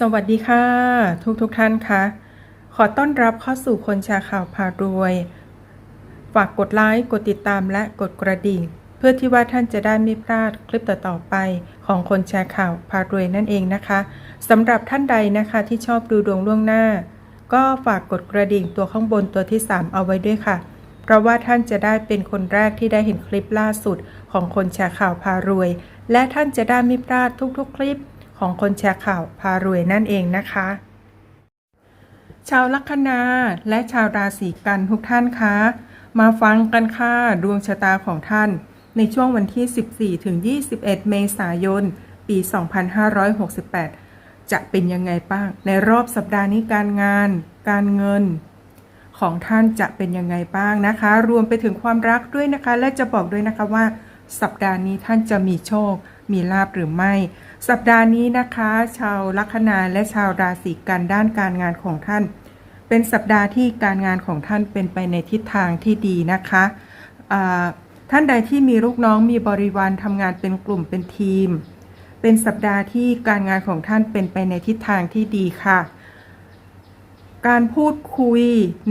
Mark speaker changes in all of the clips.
Speaker 1: สวัสดีค่ะ ทุกทุกท่านคะขอต้อนรับเข้าสู่คนแชร์ข่าวพารวย ฝากกดไลค์กดติดตามและกดกระดิ่ง เพื่อที่ว่าท่านจะได้ไม่พลาดคลิปต่อๆไปของคนแชร์ข่าวพารวยนั่นเองนะคะสำหรับท่านใดนะคะที่ชอบดูดวงล่วงหน้า ก็ฝากกดกระดิ่งตัวข้างบนตัวที่ 3 เอาไว้ด้วยค่ะ เพราะว่าท่านจะได้เป็นคนแรกที่ได้เห็นคลิปล่าสุดของคนแชร์ข่าวพารวย และท่านจะได้ไม่พลาดทุกๆ คลิป ของคนแชร์ข่าวพารวยนั่นเองนะคะ ชาวลัคนาและชาวราศีกันทุกท่านคะมาฟังกันค่ะดวงชะตาของท่าน ในช่วงวันที่ 14 ถึง 21 เมษายน ปี 2568 จะเป็นยังไงบ้าง ในรอบสัปดาห์นี้การงาน การเงิน ของท่านจะเป็นยังไงบ้างนะคะ รวมไปถึงความรักด้วยนะคะ และจะบอกด้วยนะคะว่า สัปดาห์นี้ท่านจะมีโชค มีลาบหรือไม่ สัปดาห์นี้นะคะ ชาวลัคนาและชาวราศีกันด้านการงานของท่าน เป็นสัปดาห์ที่การงานของท่านเป็นไปในทิศทางที่ดีนะคะท่านใดที่มีลูกน้องมีบริวารทำงานเป็นกลุ่มเป็นทีม เป็นสัปดาห์ที่การงานของท่านเป็นไปในทิศทางที่ดีค่ะ การพูดคุย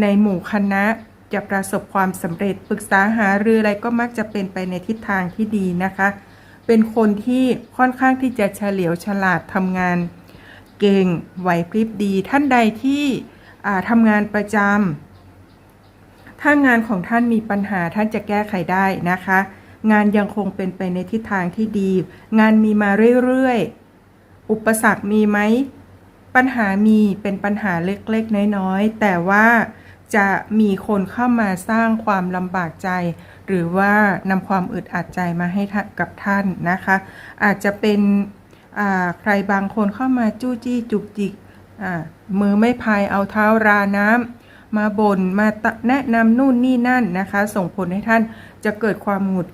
Speaker 1: ในหมู่คณะจะประสบความสำเร็จปรึกษาหารืออะไรก็มักจะเป็นไปในทิศทางที่ดีนะคะ เป็นคนที่ค่อนข้างที่จะเฉลียวฉลาดทำงานเก่งไหวพริบดี ท่านใดที่ทำงานประจำถ้างานของท่านมีปัญหาท่านจะแก้ไขได้นะคะ งานยังคงเป็นไปในทิศทางที่ดี งานมีมาเรื่อยๆ อุปสรรคมีไหมปัญหามีเป็นปัญหาเล็กๆ น้อยๆ แต่ว่าจะมีคนเข้ามาสร้างความลำบากใจ หรือว่านำความอึดอัดใจมาให้กับท่านนะคะ อาจจะเป็นใครบางคนเข้ามาจู้จี้จุกจิกมือไม่พายเอาเท้าราน้ำมาบน่นมาแนะนำนู่นนี่นั่นนะคะ ส่งผลให้ท่านจะเกิดความหงุด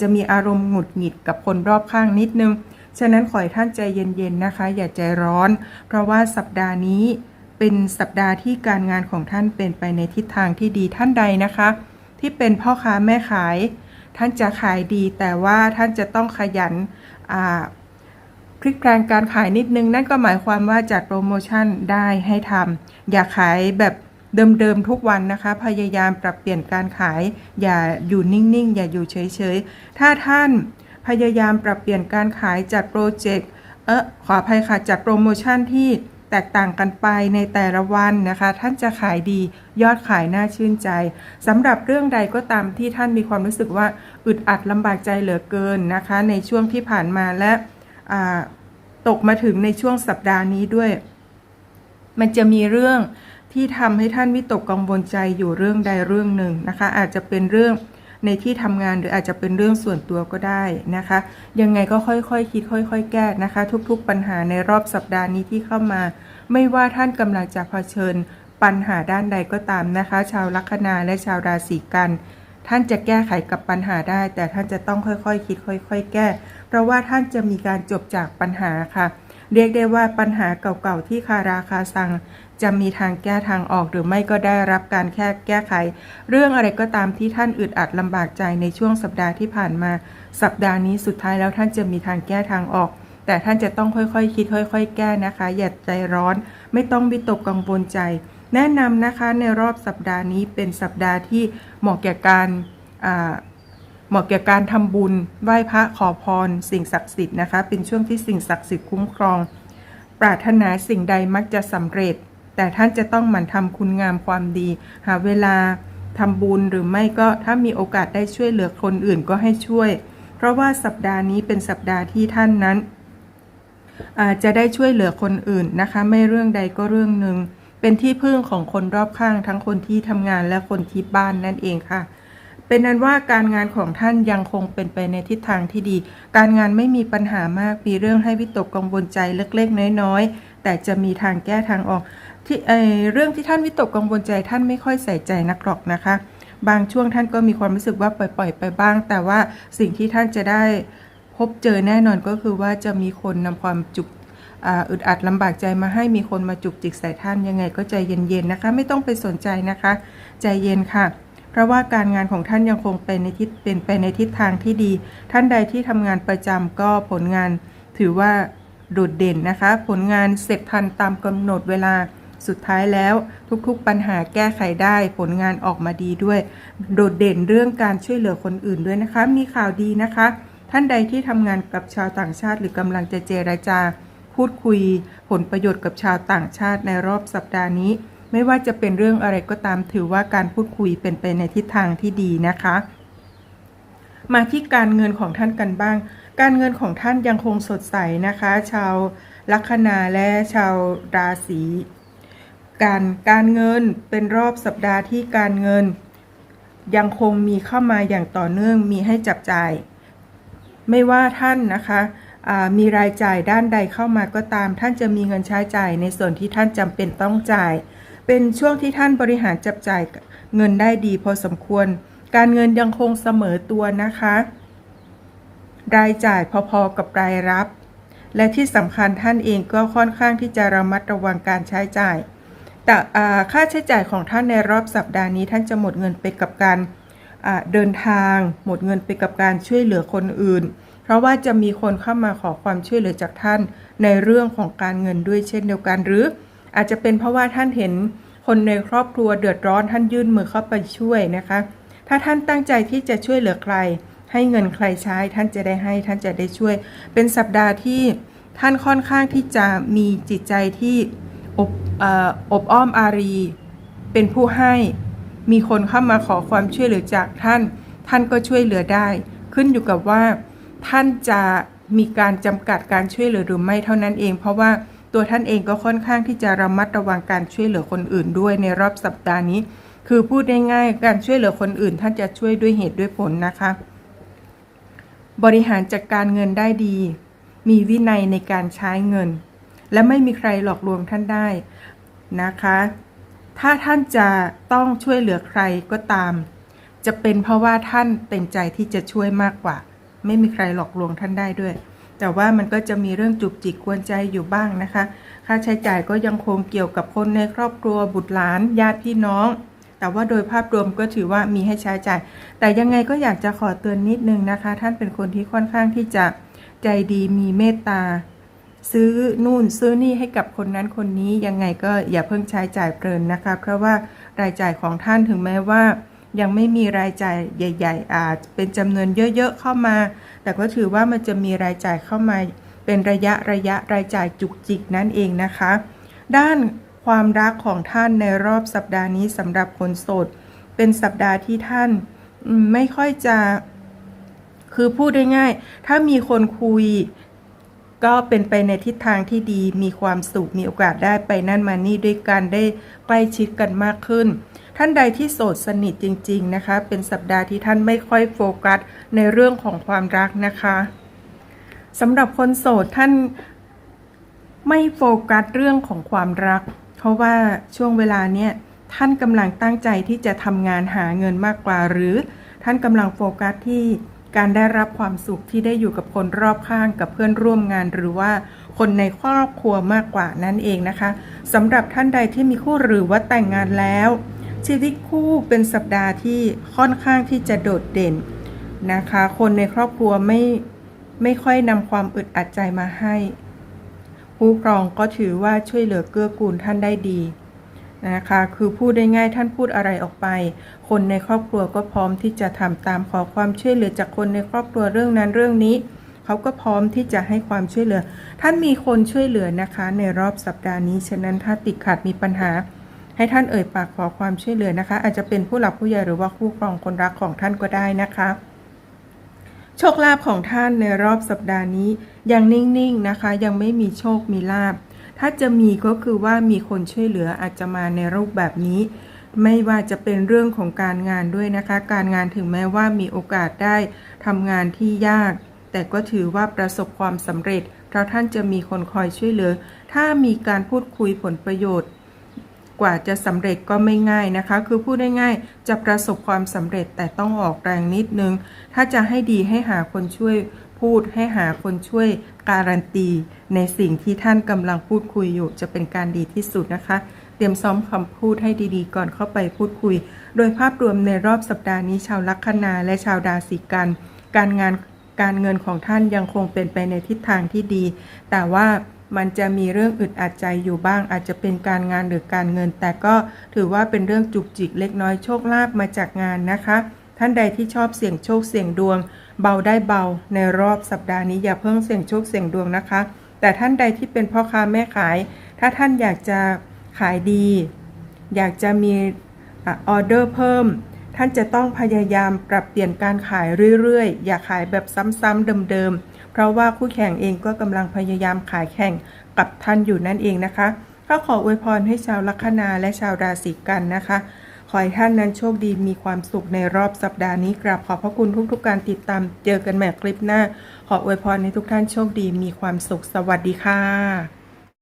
Speaker 1: จะมีอารมณ์หงุดหงิดกับคนรอบข้างนิดนึง ฉะนั้นขอให้ท่านใจเย็นๆนะคะ อย่าใจร้อน เพราะว่าสัปดาห์นี้เป็นสัปดาห์ที่การงานของท่านเป็นไปในทิศทางที่ดีท่านใดนะคะ ที่เป็นพ่อค้าแม่ขาย ท่านจะขายดี แต่ว่าท่านจะต้องขยันอ่าพลิกแปลงการขายนิดนึง นั่นก็หมายความว่าจัดโปรโมชั่นได้ให้ทำอย่าขายแบบเดิมๆทุกวันนะคะ พยายามปรับเปลี่ยนการขาย อย่าอยู่นิ่งๆ อย่าอยู่เฉยๆ ถ้าท่านพยายามปรับเปลี่ยนการขายจัดโปรเจกต์เออขออภัยค่ะจัดโปรโมชั่นที่ แตกต่างกันไปในแต่ละวันนะคะ ท่านจะขายดียอดขายน่าชื่นใจสำหรับเรื่องใดก็ตามที่ท่านมีความรู้สึกว่าอึดอัดลำบากใจเหลือเกินนะคะ ในช่วงที่ผ่านมาและตกมาถึงในช่วงสัปดาห์นี้ด้วย มันจะมีเรื่องที่ทำให้ท่านวิตกกังวลใจอยู่เรื่องใดเรื่องหนึ่งนะคะ อาจจะเป็นเรื่อง ในที่ทำงานหรืออาจจะเป็นเรื่องส่วนตัวก็ได้นะคะ ยังไงก็ค่อยๆคคิดค่อย ๆ แก้นะคะ ทุกๆ ปัญหาในรอบสัปดาห์นี้ที่เข้ามา ไม่ว่าท่านกำลังจะเผชิญปัญหาด้านใดก็ตามนะคะ ชาวลัคนาและชาวราศีกัน ท่านจะแก้ไขกับปัญหาได้ แต่ท่านจะต้องค่อยๆคคิดค่อย ๆ แก้ เพราะว่าท่านจะมีการจบจากปัญหาค่ะ เรียกได้ว่าปัญหาเก่าๆที่คาราคาซัง จะมีทางแก้ทางออกหรือไม่ก็ได้รับการแค่แก้ไข เรื่องอะไรก็ตามที่ท่านอึดอัดลำบากใจในช่วงสัปดาห์ที่ผ่านมา สัปดาห์นี้สุดท้ายแล้วท่านจะมีทางแก้ทางออก แต่ท่านจะต้องค่อยๆคคิดค่อย ๆ แก้นะคะ อย่าใจร้อน ไม่ต้องวิตกกังวลใจ แนะนำนะคะในรอบสัปดาห์นี้เป็นสัปดาห์ที่เหมาะแก่การเหมาะแก่การทำบุญไหว้พระขอพร สิ่งศักดิ์สิทธิ์นะคะ เป็นช่วงที่สิ่งศักดิ์สิทธิ์คุ้มครอง ปรารถนาสิ่งใดมักจะสำเร็จ แต่ท่านจะต้องหมั่นทำคุณงามความดี หาเวลาทำบุญหรือไม่ก็ถ้ามีโอกาสได้ช่วยเหลือคนอื่นก็ให้ช่วย เพราะว่าสัปดาห์นี้เป็นสัปดาห์ที่ท่านนั้น อาจจะได้ช่วยเหลือคนอื่นนะคะ ไม่เรื่องใดก็เรื่องหนึ่งเป็นที่พึ่งของคนรอบข้าง ทั้งคนที่ทำงานและคนที่บ้านนั่นเองค่ะ เป็นนั้นว่าการงานของท่านยังคงเป็นไปในทิศทางที่ดี การงานไม่มีปัญหามากมีเรื่องให้วิตกกังวลใจเล็กๆน้อยๆแต่จะมีทางแก้ทางออก ที่เอเรื่องที่ท่านวิตกกังวลใจท่านไม่ค่อยใส่ใจนักหรอกนะคะ บางช่วงท่านก็มีความรู้สึกว่าปล่อยๆไปบ้าง แต่ว่าสิ่งที่ท่านจะได้พบเจอแน่นอนก็คือว่าจะมีคนนำความจุกอึดอัดลำบากใจมาให้มีคนมาจุกจิกใส่ท่านยังไงก็ใจเย็นๆนะคะ ไม่ต้องไปสนใจนะคะ ใจเย็นค่ะ เพราะว่าการงานของท่านยังคงเป็นในทิศเป็นไปในทิศทางที่ดี ท่านใดที่ทำงานประจำก็ผลงานถือว่าโดดเด่นนะคะ ผลงานเสร็จทันตามกำหนดเวลา สุดท้ายแล้วทุกๆปัญหาแก้ไขได้ผลงานออกมาดีด้วย โดดเด่นเรื่องการช่วยเหลือคนอื่นด้วยนะคะ มีข่าวดีนะคะ ท่านใดที่ทำงานกับชาวต่างชาติ หรือกำลังจะเจรจา พูดคุย ผลประโยชน์กับชาวต่างชาติในรอบสัปดาห์นี้ ไม่ว่าจะเป็นเรื่องอะไรก็ตามถือว่าการพูดคุยเป็นไปในทิศทางที่ดีนะคะมาที่การเงินของท่านกันบ้าง การเงินของท่านยังคงสดใสนะคะ ชาวลัคนาและชาวราศี การการเงินเป็นรอบสัปดาห์ที่การเงิน ยังคงมีเข้ามาอย่างต่อเนื่องมีให้จับจ่าย ไม่ว่าท่านนะคะมีรายจ่ายด้านใดเข้ามาก็ตาม ท่านจะมีเงินใช้จ่ายในส่วนที่ท่านจำเป็นต้องจ่าย เป็นช่วงที่ท่านบริหารจับจ่ายเงินได้ดีพอสมควร การเงินยังคงเสมอตัวนะคะ รายจ่ายพอๆกับรายรับ และที่สำคัญท่านเองก็ค่อนข้างที่จะระมัดระวังการใช้จ่าย แต่ค่าใช้จ่ายของท่านในรอบสัปดาห์นี้ท่านจะหมดเงินไปกับการเดินทาง หมดเงินไปกับการช่วยเหลือคนอื่น เพราะว่าจะมีคนเข้ามาขอความช่วยเหลือจากท่านในเรื่องของการเงินด้วยเช่นเดียวกัน หรืออาจจะเป็นเพราะว่าท่านเห็นคนในครอบครัวเดือดร้อนท่านยื่นมือเข้าไปช่วยนะคะ ถ้าท่านตั้งใจที่จะช่วยเหลือใคร ให้เงินใครใช้ท่านจะได้ให้ท่านจะได้ช่วย เป็นสัปดาห์ที่ท่านค่อนข้างที่จะมีจิตใจที่ อบอออบอ้อมอารี เป็นผู้ให้ มีคนเข้ามาขอความช่วยเหลือจากท่าน ท่านก็ช่วยเหลือได้ ขึ้นอยู่กับว่า ท่านจะมีการจำกัดการช่วยเหลือหรือไม่เท่านั้นเอง เพราะว่าตัวท่านเองก็ค่อนข้างที่จะระมัดระวังการช่วยเหลือคนอื่นด้วยในรอบสัปดาห์นี้ คือพูดง่ายๆการช่วยเหลือคนอื่น ท่านจะช่วยด้วยเหตุด้วยผลนะคะ บริหารจัดการเงินได้ดี มีวินัยในการใช้เงิน และไม่มีใครหลอกลวงท่านได้นะคะ ถ้าท่านจะต้องช่วยเหลือใครก็ตาม จะเป็นเพราะว่าท่านเต็มใจที่จะช่วยมากกว่า ไม่มีใครหลอกลวงท่านได้ด้วย แต่ว่ามันก็จะมีเรื่องจุกจิกกวนใจอยู่บ้างนะคะ ค่าใช้จ่ายก็ยังคงเกี่ยวกับคนในครอบครัวบุตรหลานญาติพี่น้อง แต่ว่าโดยภาพรวมก็ถือว่ามีให้ใช้จ่าย แต่ยังไงก็อยากจะขอเตือนนิดนึงนะคะ ท่านเป็นคนที่ค่อนข้างที่จะใจดีมีเมตตา ซื้อนู่นซื้อนี่ให้กับคนนั้นคนนี้ยังไงก็อย่าเพิ่งใช้จ่ายเพลินนะคะ เพราะว่ารายจ่ายของท่านถึงแม้ว่า ยังไม่มีรายจ่ายใหญ่ ๆ อาจเป็นจำนวนเยอะๆเข้ามา แต่ก็ถือว่ามันจะมีรายจ่ายเข้ามาเป็นระยะระยะรายจ่ายจุกจิกนั่นเองนะคะ ด้านความรักของท่านในรอบสัปดาห์นี้สำหรับคนโสด เป็นสัปดาห์ที่ท่านไม่ค่อยจะ คือพูดได้ง่าย ถ้ามีคนคุย ก็เป็นไปในทิศทางที่ดีมีความสุขมีโอกาสได้ไปนั่นมานี่ด้วยกันได้ใกล้ชิดกันมากขึ้น ท่านใดที่โสดสนิทจริง ๆนะคะ เป็นสัปดาห์ที่ท่านไม่ค่อยโฟกัสในเรื่องของความรักนะคะสำหรับคนโสดท่านไม่โฟกัสเรื่องของความรัก เพราะว่าช่วงเวลาเนี้ยท่านกำลังตั้งใจที่จะทำงานหาเงินมากกว่า หรือท่านกำลังโฟกัสที่ การได้รับความสุขที่ได้อยู่กับคนรอบข้างกับเพื่อนร่วมงาน หรือว่าคนในครอบครัวมากกว่านั่นเองนะคะสำหรับท่านใดที่มีคู่หรือว่าแต่งงานแล้ว ชีวิตคู่เป็นสัปดาห์ที่ค่อนข้างที่จะโดดเด่นนะคะ คนในครอบครัวไม่ไม่ค่อยนำความอึดอัดใจมาให้ ผู้ครองก็ถือว่าช่วยเหลือเกื้อกูลท่านได้ดี นะคะคือพูดได้ง่ายท่านพูดอะไรออกไป คนในครอบครัวก็พร้อมที่จะทำตามขอความช่วยเหลือจากคนในครอบครัวเรื่องนั้นเรื่องนี้ เขาก็พร้อมที่จะให้ความช่วยเหลือ ท่านมีคนช่วยเหลือนะคะ ในรอบสัปดาห์นี้ฉะนั้นถ้าติดขัดมีปัญหา ให้ท่านเอ่ยปากขอความช่วยเหลือนะคะ อาจจะเป็นผู้หลักผู้ใหญ่หรือว่าคู่ครองคนรักของท่านก็ได้นะคะโชคลาภของท่านในรอบสัปดาห์นี้ยังนิ่งๆนะคะ ยังไม่มีโชคมีลาภ ถ้าจะมีก็คือว่ามีคนช่วยเหลืออาจจะมาในรูปแบบนี้ ไม่ว่าจะเป็นเรื่องของการงานด้วยนะคะ การงานถึงแม้ว่ามีโอกาสได้ทำงานที่ยาก แต่ก็ถือว่าประสบความสำเร็จ เพราะท่านจะมีคนคอยช่วยเหลือ ถ้ามีการพูดคุยผลประโยชน์ กว่าจะสำเร็จก็ไม่ง่ายนะคะ คือพูดได้ง่ายจะประสบความสำเร็จแต่ต้องออกแรงนิดนึง ถ้าจะให้ดีให้หาคนช่วย พูดให้หาคนช่วยการันตี ในสิ่งที่ท่านกำลังพูดคุยอยู่ จะเป็นการดีที่สุดนะคะ เตรียมซ้อมคำพูดให้ดีๆ ก่อนเข้าไปพูดคุย โดยภาพรวมในรอบสัปดาห์นี้ชาวลัคนาและชาวราศีกัน การงานการเงินของท่านยังคงเป็นไปในทิศทางที่ดี แต่ว่ามันจะมีเรื่องอึดอัดใจอยู่บ้าง อาจจะเป็นการงานหรือการเงิน แต่ก็ถือว่าเป็นเรื่องจุกจิกเล็กน้อยโชคลาภมาจากงานนะคะ ท่านใดที่ชอบเสี่ยงโชคเสี่ยงดวง เบาได้เบาในรอบสัปดาห์นี้อย่าเพิ่งเสี่ยงโชคเสี่ยงดวงนะคะ แต่ท่านใดที่เป็นพ่อค้าแม่ขาย ถ้าท่านอยากจะขายดี อยากจะมีออเดอร์เพิ่ม ท่านจะต้องพยายามปรับเปลี่ยนการขายเรื่อยๆ อย่าขายแบบซ้ำๆเดิมๆ เพราะว่าคู่แข่งเองก็กำลังพยายามขายแข่งกับท่านอยู่นั่นเองนะคะก็ขออวยพรให้ชาวลัคนาและชาวราศีกันนะคะ ให้ท่านนั้นโชคดีมีความสุขในรอบสัปดาห์นี้กราบขอบพระคุณทุกๆการติดตาม เจอกันใหม่คลิปหน้า ขออวยพรให้ทุกท่านโชคดีมีความสุขสวัสดีค่ะ